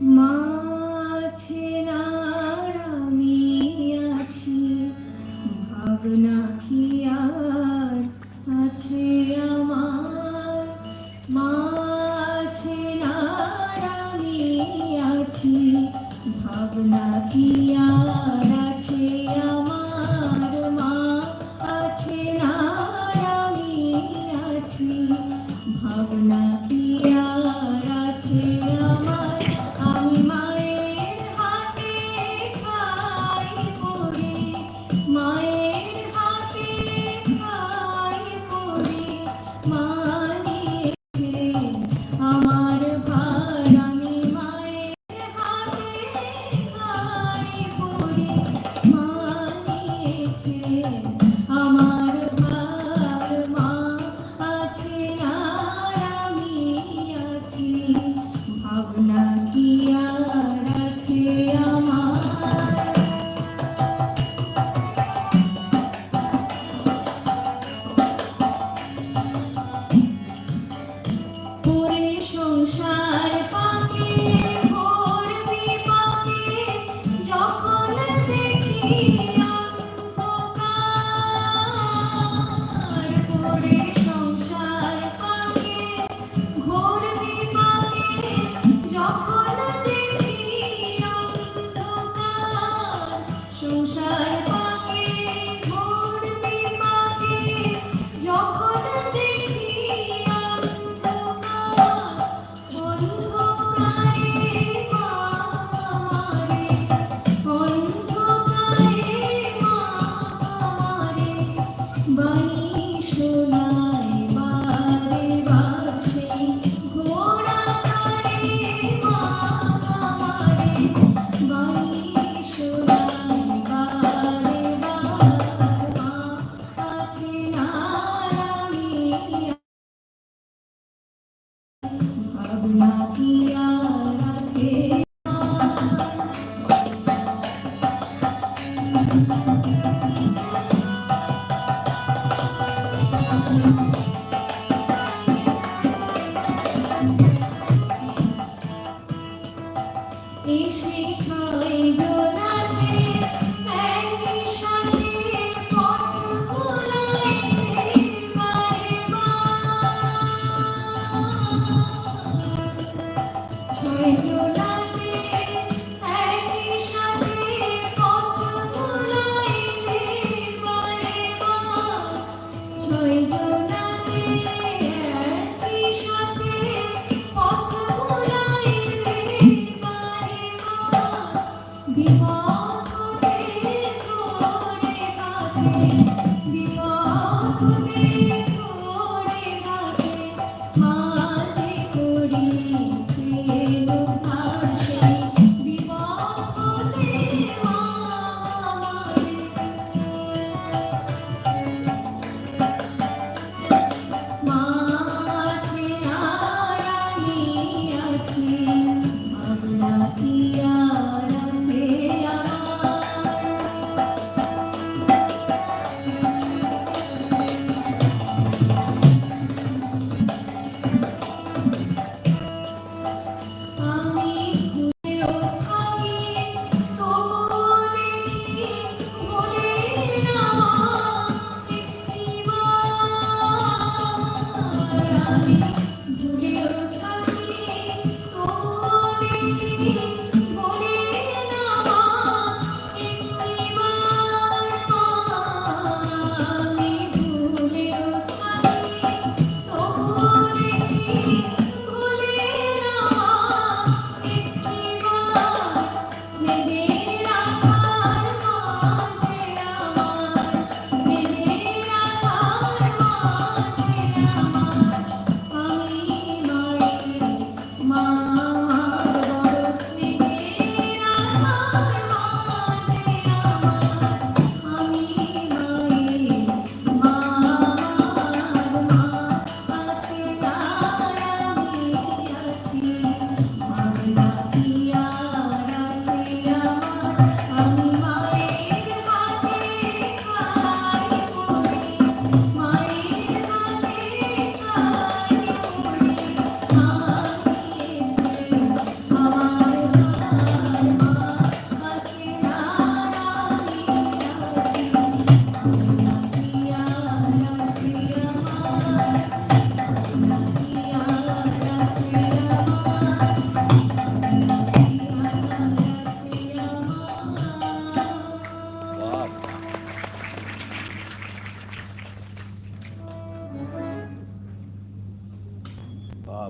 মাঝে ভাবনা কি আর আছে আমার? মাঝে আমি আছি ভাবনা কি আর আছে আমার கூற you.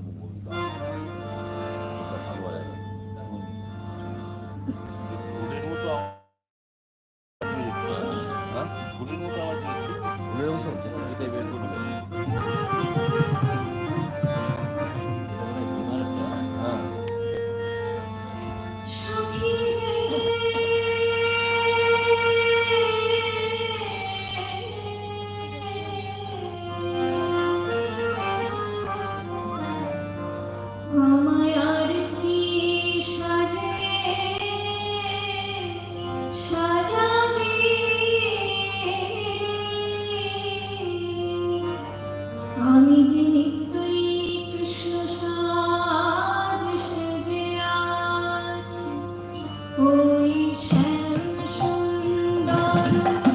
모르 겠. সুন্দর